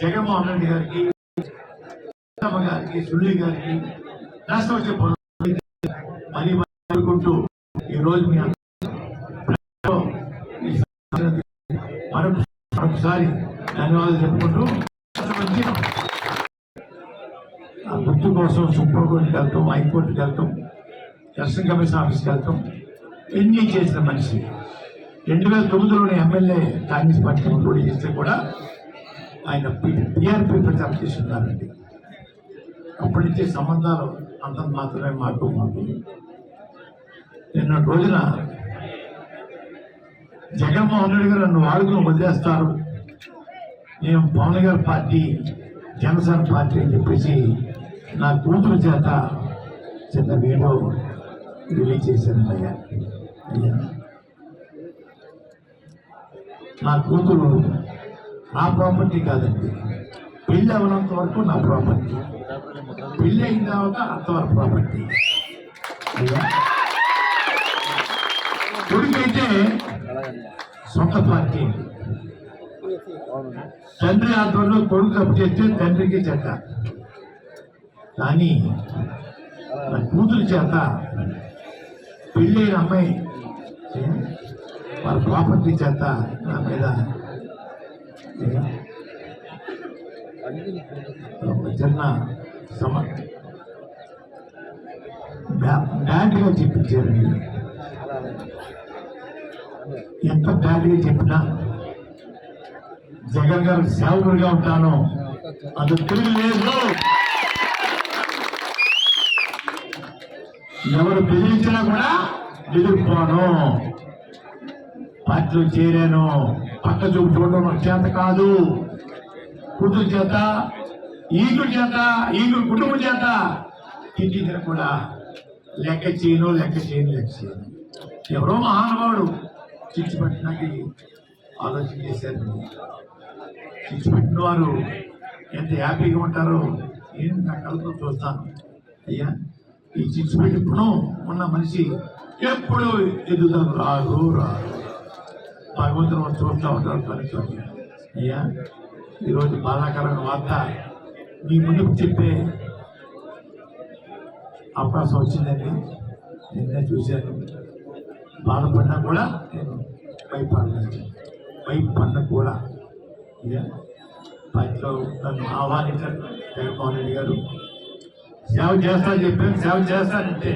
జగన్మోహన్ రెడ్డి గారికి గారికి సుల్లి గారికి రాష్ట్రపతి మరీ అనుకుంటూ ఈ రోజు మీ మరొకసారి ధన్యవాదాలు చెప్పుకుంటూ ఆ గుర్తు కోసం సుప్రీంకోర్టుకి వెళ్తాం హైకోర్టుకి వెళ్తాం ఎలక్షన్ కమిషన్ ఆఫీస్కి వెళ్తాం. ఎన్ని చేసిన మనిషి? రెండు వేల తొమ్మిదిలోని ఎమ్మెల్యే కాంగ్రెస్ పార్టీ పోటీ చేస్తే కూడా ఆయన టీఆర్పీ ప్రచారం చేస్తున్నారండి అప్పటి నుంచి సంబంధాలు అంత మాత్రమే మాకు మాకు. నిన్న రోజున జగన్మోహన్ రెడ్డి గారు నన్ను వాడుకుని వదిలేస్తారు. నేను పవన్ గారి పార్టీ జనసేన పార్టీ అని చెప్పేసి నా కూతురు చేత చిన్న వీడియో రిలీజ్ చేశాను అయ్యా. అయ్యా. నా కూతురు నా ప్రాపర్టీ కాదండి. పెళ్ళి అవనంత వరకు నా ప్రాపర్టీ. పెళ్ళి అయిన తర్వాత అంతవరకు ప్రాపర్టీ. కొడుకైతే సొంత పార్టీ. తండ్రి ఆధ్వర్యంలో కొడుకు అప్పు చేస్తే తండ్రికి చెట్ట కానీ నా కూతురు చేత పెళ్ళైన అమ్మాయి వాళ్ళ ప్రాపర్టీ చేత నా మీద చిన్న సమ బ్యా- బ్యాడ్గా ఎంత బ్యాడ్గా చెప్పినా జగన్ గారు సేవకుడిగా ఉంటాను. అది తిరిగి లేదు. ఎవరు బెదిరించినా కూడా ఎదుర్కోను. పార్టీలో చేరాను. పక్క చూపు చూడడం నాకు చేత కాదు. కుటుంబ చేత ఈగుడు చేత ఈగుడు కుటుంబం చేత. తిట్టించిన కూడా లెక్క చేయను లెక్క చేయను లెక్క చేయను. ఎవరో మహానుభావుడు చిచ్చు పట్టినకి ఆలోచన చేశారు. చిచ్చు పెట్టిన వారు ఎంత హ్యాపీగా ఉంటారో నేను నా కళ్ళతో చూస్తాను. అయ్యా ఈ చిచ్చు పెట్టుకును ఉన్న మనిషి ఎప్పుడు ఎదుగుతారు రారు రారు భగవంతుడు చూస్తూ ఉంటాను పనిచోటి అయ్యా ఈరోజు బాధాకరమైన వార్త. మీ ముందుకు చెప్పే అవకాశం వచ్చిందండి. నిన్నే చూశాను. బాధపడినా కూడా నేను భయపడలేదు. భయపడినా కూడా. అయ్యా పార్టీలో నన్ను ఆహ్వానించారు జగన్మోహన్ రెడ్డి గారు. సేవ చేస్తా చెప్పాను. సేవ చేస్తానంటే.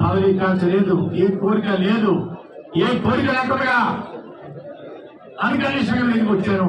పదవి కాల్చలేదు ఏ కోరిక లేదు. ఏ కోరిక లేకుండా అన్కండిషన్గా నేను వచ్చాను.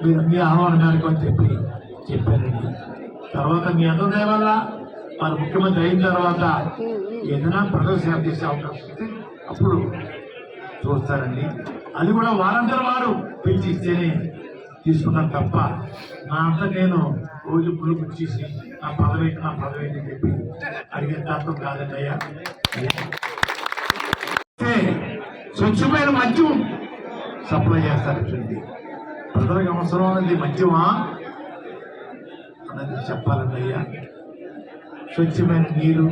మీరు మీ ఆహ్వానం మేరకు అని చెప్పి చెప్పారండి తర్వాత మీ అందరి వల్ల మన ముఖ్యమంత్రి అయిన తర్వాత ఏదైనా ప్రజలు సేవ చేసే అవకాశం వస్తే అప్పుడు చూస్తారండి అది కూడా వారందరూ వారు పిలిచి ఇస్తేనే తీసుకున్నాను తప్ప నా అంతా నేను రోజు పులుపు చేసి నా పదవి నా పదవి అని చెప్పి అడిగే తత్వం కాదండి అయ్యా. స్వచ్ఛమైన మద్యం సప్లై చేస్తారండి ప్రజలకు అవసరం అనేది మద్యమా? అన్నది చెప్పాలండి అయ్యా. స్వచ్ఛమైన నీరు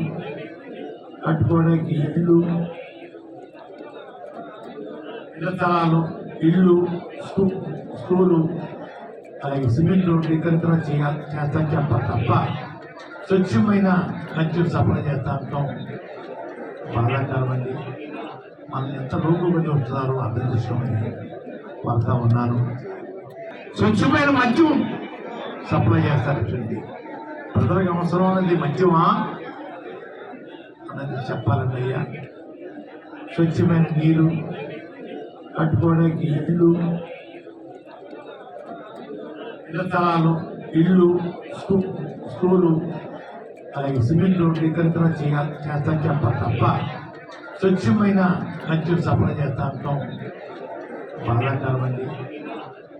కట్టుకోవడానికి ఇల్లు ఇళ్ళ స్థలాలు ఇల్లు స్కూ స్కూలు అలాగే సిమెంట్ రోడ్లు ఇతరితర చేయాలి చేస్తాను చెప్పాలి తప్ప స్వచ్ఛమైన మద్యం సప్లై చేస్తా అంటాం బాధాకరం అండి మనల్ని ఎంత లోకుగా చూస్తున్నారో అర్థం చేసుకోమని వాళ్ళతో ఉన్నాను స్వచ్ఛమైన మద్యం సప్లై చేస్తారండి ప్రజలకు అవసరం అనేది మద్యమా? అన్నది చెప్పాలండి అయ్యా. స్వచ్ఛమైన నీరు కట్టుకోవడానికి ఇల్లు ఇళ్ళ స్థలాలు ఇల్లు స్కూ స్కూలు అలాగే సిమెంట్ రోడ్లు ఇతరితర చేయాలి చేస్తా చెప్పాలి తప్ప స్వచ్ఛమైన మద్యం సప్లై చేస్తా అంటాం. బాధాకరం అండి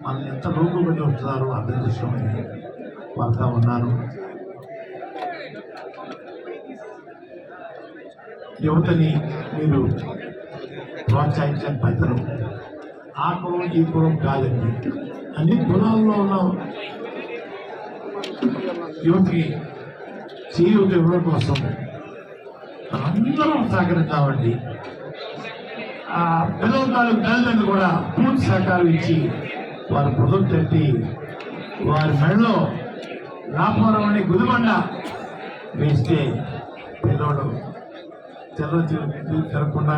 మనల్ని ఎంత లోకుగా చూస్తున్నారో అర్థం చేసుకోమని వాడుతూ ఉన్నాను యువతని మీరు ప్రోత్సహించని పెద్దలు ఆ కులం ఈ కులం కాదండి. అన్ని కులాల్లో ఉన్న యువతికి చేయూత ఇవ్వడం కోసం అందరం సహకరిద్దామండి ఆ పిల్లల తాలూకు తల్లిదండ్రులు కూడా పూర్తి సహకారం ఇచ్చి వారి పొదుపు తట్టి వారి మెడలో రాపవరం అనే గుదిబండ వేస్తే పిల్లోడు తెల్ల తిరగకుండా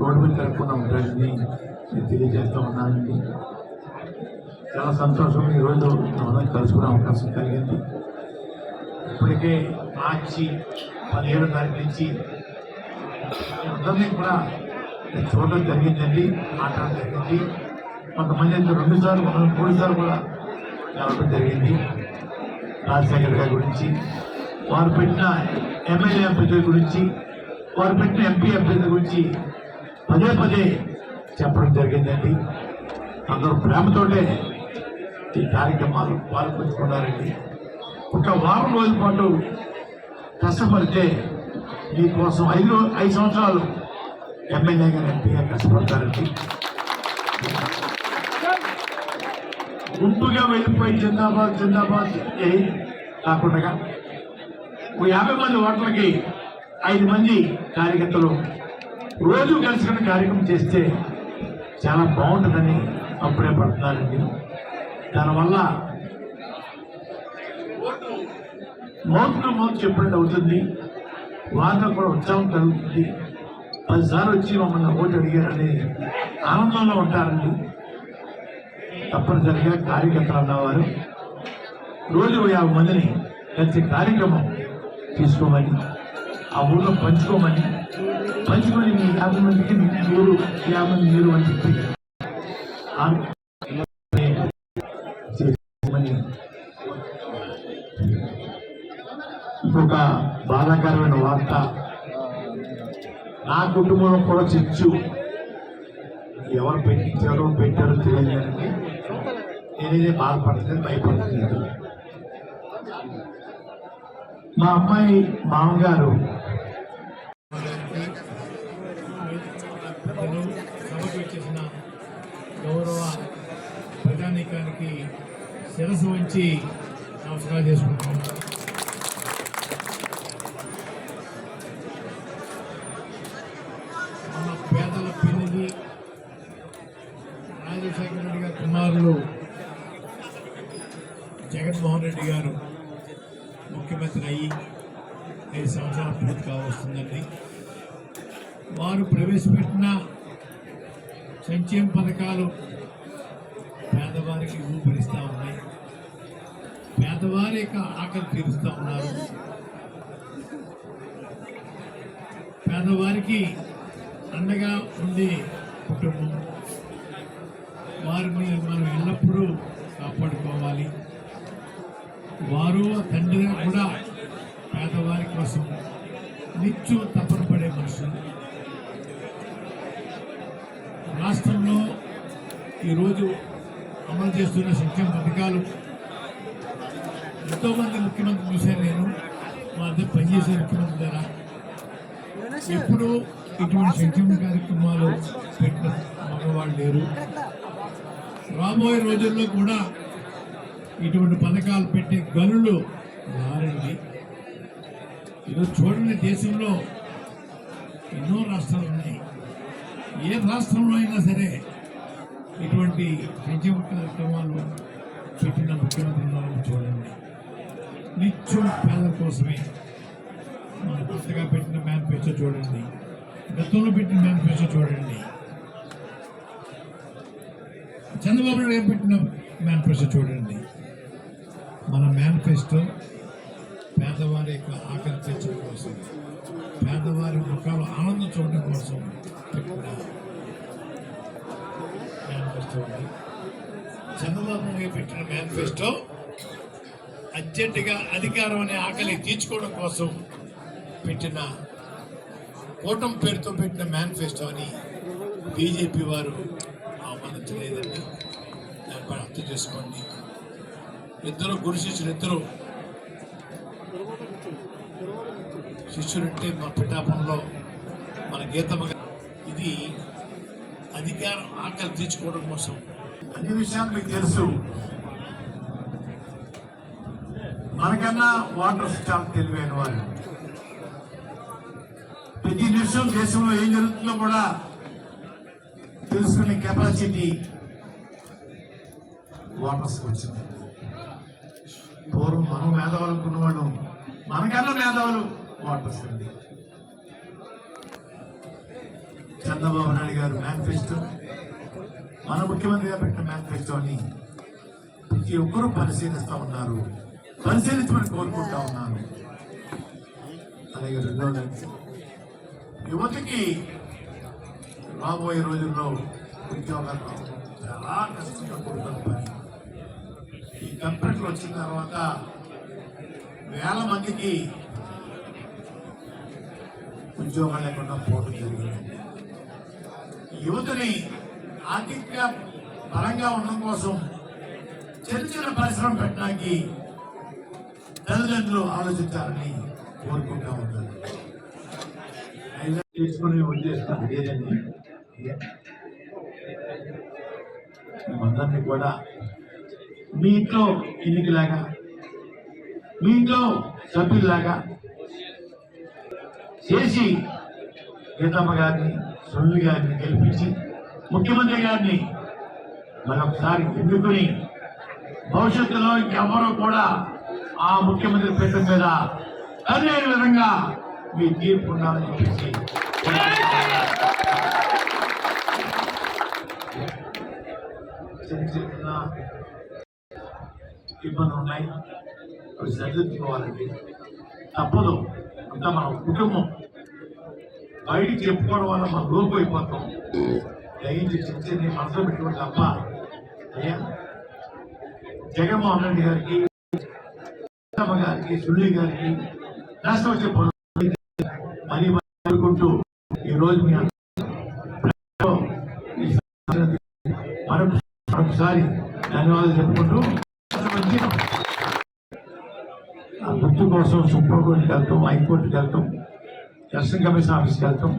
రోడ్డు మీద తిరగకుండా ఉంటాడని నేను తెలియజేస్తూ ఉన్నానండి. చాలా సంతోషం ఈరోజు మనం కలుసుకునే అవకాశం కలిగింది. ఇప్పటికే మార్చి పదిహేడు తారీఖు నుంచి అందరినీ కూడా చూడడం జరిగిందండి మాట్లాడడం జరిగింది. కొంతమంది అయితే రెండుసార్లు కొంతమంది మూడు సార్లు కూడా కలవడం జరిగింది. రాజశేఖర్ గారి గురించి వారు పెట్టిన ఎమ్మెల్యే అభ్యర్థుల గురించి వారు పెట్టిన ఎంపీ అభ్యర్థుల గురించి పదే పదే చెప్పడం జరిగిందండి. అందరూ ప్రేమతోటే ఈ కార్యక్రమాలు పాల్పంచుకున్నారండి. ఒక వారం రోజుల పాటు కష్టపడితే మీకోసం ఐదు ఐదు సంవత్సరాలు ఎమ్మెల్యేగా ఎంపీగా కష్టపడతారండి. గుంపుగా వెళ్ళిపోయి జిందాబాద్ జిందాబాద్ ఏ కాకుండా ఓ యాభై మంది ఓట్లకి ఐదు మంది కార్యకర్తలు రోజు కలుసుకునే కార్యక్రమం చేస్తే చాలా బాగుంటుందని అప్పుడే పడుతున్నారండి. దానివల్ల మౌత్ను మౌత్ చెప్పండి అవుతుంది. వారిలో కూడా ఉత్సాహం కలుగుతుంది. పదిసార్లు వచ్చి మమ్మల్ని ఓటు అడిగారని ఆనందంలో ఉంటారండి. తప్పనిసరిగా కార్యకర్తలు అన్నవారు. రోజు యాభై మందిని కలిసి కార్యక్రమం తీసుకోమని ఆ ఊళ్ళో పంచుకోమని పంచుకొని మీ యాభై మందికి మీరు యాభై మంది మీరు అని చెప్పి ఆ- చేసుకోమని ఇంకొక బాధాకరమైన వార్త. నా కుటుంబం కూడా చిచ్చు ఎవరు పెట్టించారో పెట్టారో తెలియదు కానీ నేనేదే బాధపడుతుంది భయపడుతున్నాను మా అమ్మాయి మామగారు సభకు వచ్చేసిన గౌరవ ప్రజానీకానికి శిరస్సు వంచి నమస్కారం చేసుకుంటున్నాను మన పేదల పెళ్ళిది రాజశేఖర రెడ్డి గారి కుమారులు జగన్మోహన్ రెడ్డి గారు ముఖ్యమంత్రి అయ్యి ఐదు సంవత్సరాల పూర్తి కావస్తుందండి. వారు ప్రవేశపెట్టిన సంక్షేమ పథకాలు పేదవారికి ఊపిరిస్తూ ఉన్నాయి. పేదవారి యొక్క ఆకలి తీరుస్తూ ఉన్నారు. పేదవారికి అండగా ఉండే కుటుంబం ఈరోజు అమలు చేస్తున్న సంక్షేమ పథకాలు ఎంతోమంది ముఖ్యమంత్రి చూశాను నేను. మా దగ్గర పనిచేసే ముఖ్యమంత్రి ద్వారా. ఎప్పుడు ఇటువంటి సంక్షేమ కార్యక్రమాలు పెట్టిన మగవాళ్ళు లేరు. రాబోయే రోజుల్లో కూడా ఇటువంటి పథకాలు పెట్టే గనులు మారండి. ఈరోజు చూడండి దేశంలో ఎన్నో రాష్ట్రాలు ఉన్నాయి. ఏ రాష్ట్రంలో అయినా సరే ఇటువంటి ఒక్క కార్యక్రమాలు పెట్టిన ముఖ్యమంత్రి ఉన్నారని చూడండి. నిత్యం పేదల కోసమే మన కొత్తగా పెట్టిన మేనిఫెస్టో చూడండి. గతంలో పెట్టిన మేనిఫెస్టో చూడండి. చంద్రబాబు నాయుడు గారు పెట్టిన మేనిఫెస్టో చూడండి. మన మేనిఫెస్టో పేదవారి యొక్క ఆకలి తీర్చడం కోసం పేదవారి ముఖాలు ఆనందం చూడడం కోసం పెట్టిన మేనిఫెస్టో ఉంది చంద్రబాబు నాయుడు పెట్టిన మేనిఫెస్టో అర్జెంటుగా అధికారం అనే ఆకలి తీర్చుకోవడం కోసం పెట్టిన కూటమి పేరుతో పెట్టిన మేనిఫెస్టో అని బీజేపీ వారు ఆహ్వానించలేదండి. దానిపై అర్థం చేసుకోండి. ఇద్దరు గురు శిష్యులు ఇద్దరు శిష్యులంటే మా పిఠాపంలో మన గీతమ్మ ఇది అధికారం ఆకలి తీర్చుకోవడం కోసం. అన్ని విషయాలు మీకు తెలుసు. మనకన్నా వాటర్ చాలా తెలివైన వాళ్ళు. ప్రతి నిమిషం దేశంలో ఏం జరుగుతుందో కూడా తెలుసుకునే కెపాసిటీ వాటర్స్ వచ్చింది. పూర్వం మనం మేధావులు అనుకున్నవాడు మనకన్నా మేధావులు వాటర్స్ అండి. చంద్రబాబు నాయుడు గారు మేనిఫెస్టో మన ముఖ్యమంత్రిగా పెట్టిన మేనిఫెస్టోని ప్రతి ఒక్కరూ పరిశీలిస్తూ ఉన్నారు. పరిశీలించమని కోరుకుంటా ఉన్నాను. అలాగే రెండోది యువతకి రాబోయే రోజుల్లో ఉద్యోగాలు చాలా కష్టంగా కూడుకున్న పని. ఈ కంప్యూటర్ వచ్చిన తర్వాత వేల మందికి ఉద్యోగాలు లేకుండా పోవడం జరిగింది. యువతని ఆర్థికంగా బలంగా ఉండడం కోసం చిన్న చిన్న పరిశ్రమ పెట్టడానికి తల్లిదండ్రులు ఆలోచించాలని కోరుకుంటా ఉంటారు అయినా ఉద్దేశం లేదండి మందరినీ కూడా మీ ఇంట్లో ఎన్నికలాగా మీ ఇంట్లో సభ్యులాగా చేసి గీతమ్మ గారిని సునీల్ గారిని గెలిపించి ముఖ్యమంత్రి గారిని మరొకసారి ఎన్నుకుని భవిష్యత్తులో ఇంకెవరూ కూడా ఆ ముఖ్యమంత్రి పీఠం మీద అదే విధంగా మీ తీర్పు ఉండాలని చెప్పేసి చిన్న చిన్న ఇబ్బందులు ఉన్నాయి. అవి సరిదిద్దుకోవాలండి. తప్పదు. అంతా మన కుటుంబం. బయట చెప్పుకోవడం వల్ల మనం లోపు అయిపోతాం. దయించి చిన్న మనసులో పెట్టుకోవడం తప్ప అయ్యా జగన్మోహన్ రెడ్డి గారికి గారికి సుల్లి గారికి రాష్ట్రం వచ్చే పనులు మరీ కోరుకుంటూ ఈ రోజు మీ మరొకసారి ధన్యవాదాలు చెప్పుకుంటూ మంచి గుర్తు కోసం సుప్రీంకోర్టుకి వెళ్తాం హైకోర్టుకి వెళ్తాం. ఎలక్షన్ కమిషన్ ఆఫీస్కి వెళ్తాం